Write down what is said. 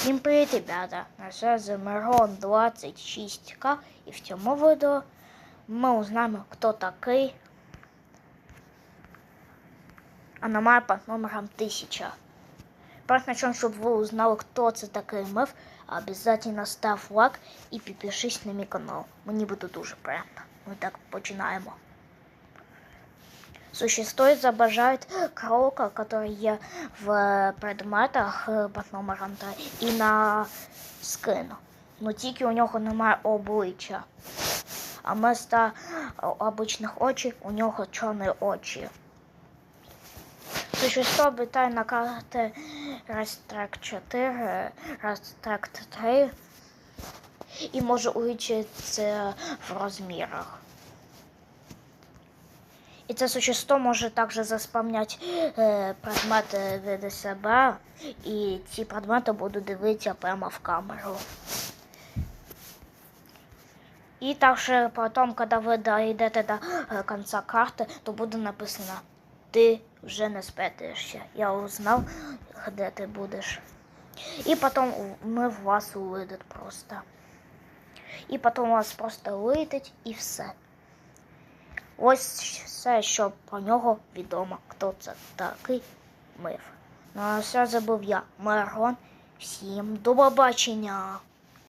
Всім привіт, ребята! На связи Мирон 26К і в цьому відео ми узнаємо, хто такий аномаль під номером 1000. Перед начнем, щоб ви узнали, хто це такий миф, обязательно став лайк і підпишись на мій канал. Мені буде дуже приємно. Ми так починаємо. Существует изображает кролика, который в предметах е, під номером 3 і на скину. Ну тільки у нього немає обличчя. А вместо обичних очей у нього чорні очі. Существо обитає на карті Растрек 4, Растрек 3 і може увеличитися в розмірах. І це существо може також заспавняти е, предмети від себе, і ці предмети будуть дивитися прямо в камеру. І також потім, коли ви дійдете до е, кінця карти, то буде написано Ти вже не спитаєшся. Я узнав, де ти будеш. І потім ми в вас увидить просто. І потім вас просто вийдуть і все. Ось все, що про нього відомо, хто це такий миф. Ну а все забув я, Маргон. Всім до побачення!